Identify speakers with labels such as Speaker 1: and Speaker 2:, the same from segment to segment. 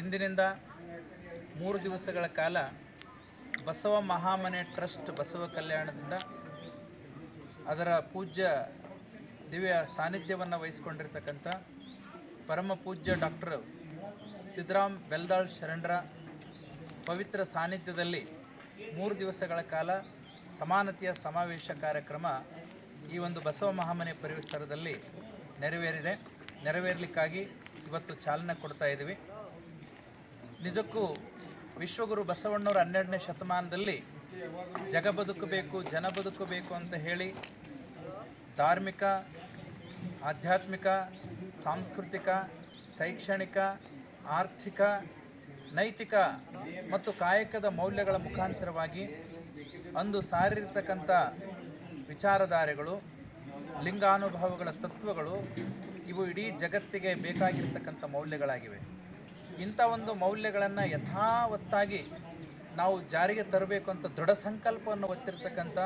Speaker 1: ಇಂದಿನಿಂದ ಮೂರು ದಿವಸಗಳ ಕಾಲ ಬಸವ ಮಹಾಮನೆ ಟ್ರಸ್ಟ್ ಬಸವ ಕಲ್ಯಾಣದಿಂದ ಅದರ ಪೂಜ್ಯ ದಿವ್ಯ ಸಾನ್ನಿಧ್ಯವನ್ನು ವಹಿಸಿಕೊಂಡಿರ್ತಕ್ಕಂಥ ಪರಮ ಪೂಜ್ಯ ಡಾಕ್ಟರ್ ಸಿದ್ದರಾಮ್ ಬೆಲ್ದಾಳ್ ಶರಣರ ಪವಿತ್ರ ಸಾನ್ನಿಧ್ಯದಲ್ಲಿ ಮೂರು ದಿವಸಗಳ ಕಾಲ ಸಮಾನತೆಯ ಸಮಾವೇಶ ಕಾರ್ಯಕ್ರಮ ಈ ಒಂದು ಬಸವ ಮಹಾಮನೆ ಪರಿಸರದಲ್ಲಿ ನೆರವೇರಿದೆ. ನೆರವೇರಲಿಕ್ಕಾಗಿ ಇವತ್ತು ಚಾಲನೆ ಕೊಡ್ತಾ ಇದ್ದೀವಿ. ನಿಜಕ್ಕೂ ವಿಶ್ವಗುರು ಬಸವಣ್ಣವರು ಹನ್ನೆರಡನೇ ಶತಮಾನದಲ್ಲಿ ಜಗ ಬದುಕಬೇಕು, ಜನ ಬದುಕಬೇಕು ಅಂತ ಹೇಳಿ ಧಾರ್ಮಿಕ, ಆಧ್ಯಾತ್ಮಿಕ, ಸಾಂಸ್ಕೃತಿಕ, ಶೈಕ್ಷಣಿಕ, ಆರ್ಥಿಕ, ನೈತಿಕ ಮತ್ತು ಕಾಯಕದ ಮೌಲ್ಯಗಳ ಮುಖಾಂತರವಾಗಿ ಅಂದು ಸಾರಿರ್ತಕ್ಕಂಥ ವಿಚಾರಧಾರೆಗಳು, ಲಿಂಗಾನುಭವಗಳ ತತ್ವಗಳು ಇವು ಇಡೀ ಜಗತ್ತಿಗೆ ಬೇಕಾಗಿರ್ತಕ್ಕಂಥ ಮೌಲ್ಯಗಳಾಗಿವೆ. ಇಂಥ ಒಂದು ಮೌಲ್ಯಗಳನ್ನು ಯಥಾವತ್ತಾಗಿ ನಾವು ಜಾರಿಗೆ ತರಬೇಕು ಅಂತ ದೃಢ ಸಂಕಲ್ಪವನ್ನು ಹೊತ್ತಿರ್ತಕ್ಕಂಥ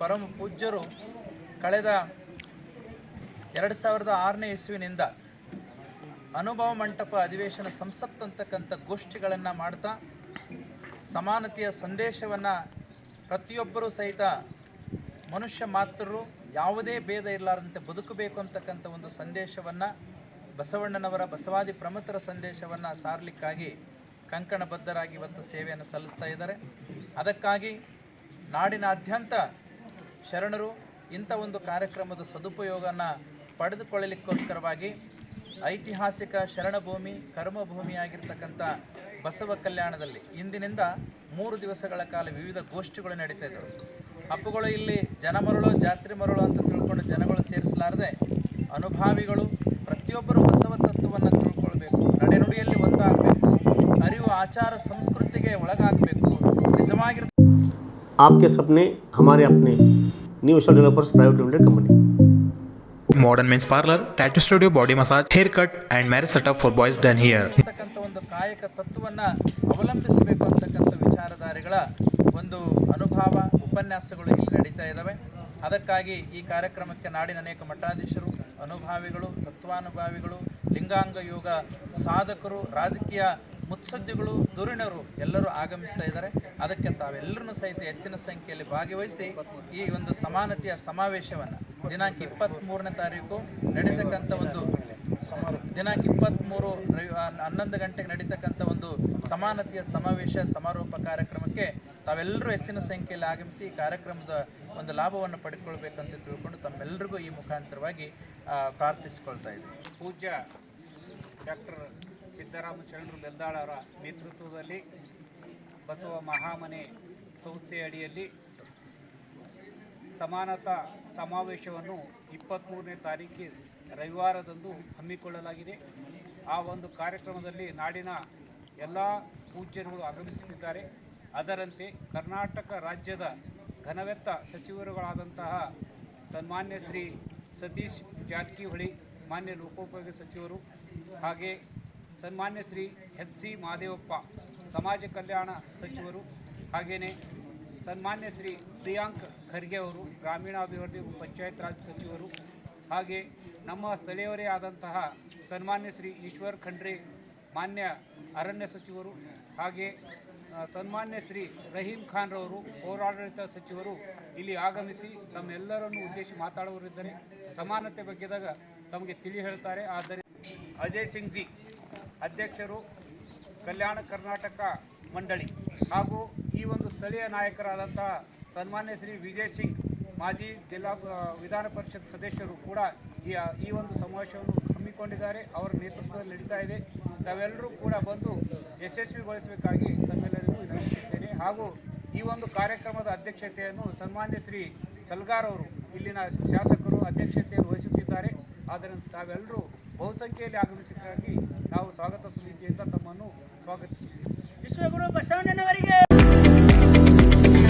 Speaker 1: ಪರಮ ಪೂಜ್ಯರು ಕಳೆದ ಎರಡು ಸಾವಿರದ ಆರನೇ ಇಸ್ವಿನಿಂದ ಅನುಭವ ಮಂಟಪ ಅಧಿವೇಶನ ಸಂಸತ್ ಅಂತಕ್ಕಂಥ ಗೋಷ್ಠಿಗಳನ್ನು ಮಾಡ್ತಾ ಸಮಾನತೆಯ ಸಂದೇಶವನ್ನು ಪ್ರತಿಯೊಬ್ಬರೂ ಸಹಿತ ಮನುಷ್ಯ ಮಾತ್ರರು ಯಾವುದೇ ಭೇದ ಇರಲಾರಂತೆ ಬದುಕಬೇಕು ಅಂತಕ್ಕಂಥ ಒಂದು ಸಂದೇಶವನ್ನು ಬಸವಣ್ಣನವರ ಬಸವಾದಿ ಪ್ರಮುಖರ ಸಂದೇಶವನ್ನು ಸಾರಲಿಕ್ಕಾಗಿ ಕಂಕಣಬದ್ಧರಾಗಿ ಇವತ್ತು ಸೇವೆಯನ್ನು ಸಲ್ಲಿಸ್ತಾ ಇದ್ದಾರೆ. ಅದಕ್ಕಾಗಿ ನಾಡಿನಾದ್ಯಂತ ಶರಣರು ಇಂಥ ಒಂದು ಕಾರ್ಯಕ್ರಮದ ಸದುಪಯೋಗನ ಪಡೆದುಕೊಳ್ಳಲಿಕ್ಕೋಸ್ಕರವಾಗಿ ಐತಿಹಾಸಿಕ ಶರಣಭೂಮಿ, ಕರ್ಮಭೂಮಿಯಾಗಿರ್ತಕ್ಕಂಥ ಬಸವ ಕಲ್ಯಾಣದಲ್ಲಿ ಇಂದಿನಿಂದ ಮೂರು ದಿವಸಗಳ ಕಾಲ ವಿವಿಧ ಗೋಷ್ಠಿಗಳು ನಡೀತಾ ಇದ್ದವು. ಹಬ್ಬಗಳು ಇಲ್ಲಿ ಜನಮರಳು, ಜಾತ್ರೆ ಮರಳು ಅಂತ ತಿಳ್ಕೊಂಡು ಜನಗಳು ಸೇರಿಸಲಾರದೆ ಅನುಭಾವಿಗಳು ಪ್ರತಿಯೊಬ್ಬರು ಬಸವ ತತ್ವವನ್ನು ತಿಳ್ಕೊಳ್ಬೇಕು ನಡೆನುಡಿಯಲ್ಲಿ ಒಂದಾಗಬೇಕು ಅರಿವು ಆಚಾರ ಸಂಸ್ಕೃತಿಗೆ ಒಳಗಾಗಬೇಕು ನಿಜವಾಗಿರ
Speaker 2: आपके सपने हमारे अपने new star developers private limited company
Speaker 3: Modern Men's Parlor, Tattoo Studio, Body Massage, Haircut, and Marriage Setup for Boys done here.
Speaker 1: ಅಂತಕ್ಕಂಥ ಒಂದು ಕಾಯಕ ತತ್ವವನ್ನು ಅವಲಂಬಿಸಬೇಕು ಅಂತಕ್ಕಂಥ ವಿಚಾರಧಾರೆಗಳ ಒಂದು ಅನುಭವ ಉಪನ್ಯಾಸಗಳು ಇಲ್ಲಿ ನಡೀತಾ ಇದ್ದಾವೆ ಅದಕ್ಕಾಗಿ ಈ ಕಾರ್ಯಕ್ರಮಕ್ಕೆ ನಾಡಿನ ಅನೇಕ ಮಠಾಧೀಶರು ಅನುಭಾವಿಗಳು, ತತ್ವಾನುಭಾವಿಗಳು, ಲಿಂಗಾಂಗ ಯೋಗ ಸಾಧಕರು, ರಾಜಕೀಯ ಮುತ್ಸದ್ದಿಗಳು, ಧುರೀಣರು ಎಲ್ಲರೂ ಆಗಮಿಸ್ತಾ ಇದ್ದಾರೆ. ಅದಕ್ಕೆ ತಾವೆಲ್ಲರೂ ಸಹಿತ ಹೆಚ್ಚಿನ ಸಂಖ್ಯೆಯಲ್ಲಿ ಭಾಗವಹಿಸಿ ಈ ಒಂದು ಸಮಾನತೆಯ ಸಮಾವೇಶವನ್ನು ದಿನಾಂಕ ಇಪ್ಪತ್ತ್ಮೂರನೇ ತಾರೀಕು ನಡೀತಕ್ಕಂಥ ಒಂದು ದಿನಾಂಕ ಇಪ್ಪತ್ತ್ಮೂರು ರವಿ ಹನ್ನೊಂದು ಗಂಟೆಗೆ ನಡೀತಕ್ಕಂಥ ಒಂದು ಸಮಾನತೆಯ ಸಮಾವೇಶ ಸಮಾರೋಪ ಕಾರ್ಯಕ್ರಮಕ್ಕೆ ತಾವೆಲ್ಲರೂ ಹೆಚ್ಚಿನ ಸಂಖ್ಯೆಯಲ್ಲಿ ಆಗಮಿಸಿ ಈ ಕಾರ್ಯಕ್ರಮದ ಒಂದು ಲಾಭವನ್ನು ಪಡೆದುಕೊಳ್ಬೇಕಂತ ತಿಳ್ಕೊಂಡು ತಮ್ಮೆಲ್ಲರಿಗೂ ಈ ಮುಖಾಂತರವಾಗಿ ಪ್ರಾರ್ಥಿಸ್ಕೊಳ್ತಾ ಇದ್ದೀವಿ
Speaker 4: ಪೂಜ್ಯ ಡಾಕ್ಟರ್ ಸಿದ್ದರಾಮ ಬೆಲ್ದಾಳ ಅವರ ನೇತೃತ್ವದಲ್ಲಿ ಬಸವ ಮಹಾಮನೆ ಸಂಸ್ಥೆಯ ಅಡಿಯಲ್ಲಿ ಸಮಾನತಾ ಸಮಾವೇಶವನ್ನು ಇಪ್ಪತ್ತ್ಮೂರನೇ ತಾರೀಕು ರವಿವಾರದಂದು ಹಮ್ಮಿಕೊಳ್ಳಲಾಗಿದೆ. ಆ ಒಂದು ಕಾರ್ಯಕ್ರಮದಲ್ಲಿ ನಾಡಿನ ಎಲ್ಲ ಪೂಜ್ಯರುಗಳು ಆಗಮಿಸುತ್ತಿದ್ದಾರೆ. ಅದರಂತೆ ಕರ್ನಾಟಕ ರಾಜ್ಯದ ಘನವೆತ್ತ ಸಚಿವರುಗಳಾದಂತಹ ಸನ್ಮಾನ್ಯ ಶ್ರೀ ಸತೀಶ್ ಜಾರಕಿಹೊಳಿ, ಮಾನ್ಯ ಲೋಕೋಪಯೋಗಿ ಸಚಿವರು ಹಾಗೆ ಸನ್ಮಾನ್ಯ ಶ್ರೀ ಎಚ್ ಸಿ ಮಹದೇವಪ್ಪ ಸಮಾಜ ಕಲ್ಯಾಣ ಸಚಿವರು ಹಾಗೆಯೇ ಸನ್ಮಾನ್ಯ ಶ್ರೀ ಪ್ರಿಯಾಂಕ್ ಖರ್ಗೆ ಅವರು, ಗ್ರಾಮೀಣಾಭಿವೃದ್ಧಿ ಪಂಚಾಯತ್ ರಾಜ್ ಸಚಿವರು ಹಾಗೆ ನಮ್ಮ ಸ್ಥಳೀಯವರೇ ಆದಂತಹ ಸನ್ಮಾನ್ಯ ಶ್ರೀ ಈಶ್ವರ್ ಖಂಡ್ರೆ, ಮಾನ್ಯ ಅರಣ್ಯ ಸಚಿವರು ಹಾಗೆ ಸನ್ಮಾನ್ಯ ಶ್ರೀ ರಹೀಂ ಖಾನ್ ರವರು ಪೌರಾಡಳಿತ ಸಚಿವರು ಇಲ್ಲಿ ಆಗಮಿಸಿ ತಮ್ಮೆಲ್ಲರನ್ನು ಉದ್ದೇಶಿ ಮಾತಾಡುವರಿದ್ದರೆ ಸಮಾನತೆ ಬಗ್ಗೆದಾಗ ತಮಗೆ ತಿಳಿ ಹೇಳ್ತಾರೆ. ಆದರೆ ಅಜಯ್ ಸಿಂಗ್ ಜಿ ಅಧ್ಯಕ್ಷರು ಕಲ್ಯಾಣ ಕರ್ನಾಟಕ ಮಂಡಳಿ ಹಾಗೂ ಈ ಒಂದು ಸ್ಥಳೀಯ ನಾಯಕರಾದಂತಹ ಸನ್ಮಾನ್ಯ ಶ್ರೀ ವಿಜಯ್ ಸಿಂಗ್, ಮಾಜಿ ಜಿಲ್ಲಾ ವಿಧಾನ ಪರಿಷತ್ ಸದಸ್ಯರು ಕೂಡ ಈ ಈ ಒಂದು ಸಮಾವೇಶವನ್ನು ಹಮ್ಮಿಕೊಂಡಿದ್ದಾರೆ. ಅವರ ನೇತೃತ್ವದಲ್ಲಿ ನಡೀತಾ ಇದೆ. ತಾವೆಲ್ಲರೂ ಕೂಡ ಬಂದು ಯಶಸ್ವಿಗೊಳಿಸಬೇಕಾಗಿ ತಮ್ಮೆಲ್ಲರಿಗೂ ವಿನಂತಿಸುತ್ತೇನೆ ಹಾಗೂ ಈ ಒಂದು ಕಾರ್ಯಕ್ರಮದ ಅಧ್ಯಕ್ಷತೆಯನ್ನು ಸನ್ಮಾನ್ಯ ಶ್ರೀ ಸಲ್ಗಾರ್ ಅವರು ಇಲ್ಲಿನ ಶಾಸಕರು ಅಧ್ಯಕ್ಷತೆಯನ್ನು ವಹಿಸುತ್ತಿದ್ದಾರೆ ಆದ್ದರಿಂದ ತಾವೆಲ್ಲರೂ ಬಹುಸಂಖ್ಯೆಯಲ್ಲಿ ಆಗಮಿಸಬೇಕಾಗಿ ನಾವು ಸ್ವಾಗತ ಸಮಿತಿಯಿಂದ ತಮ್ಮನ್ನು ಸ್ವಾಗತಿಸುತ್ತೇವೆ
Speaker 5: ವಿಶ್ವಗುರು ಬಸವಣ್ಣನವರಿಗೆ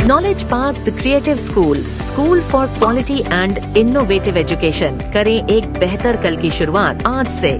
Speaker 6: knowledge park the creative school school for quality and innovative education करें एक बेहतर कल की शुरुआत आज से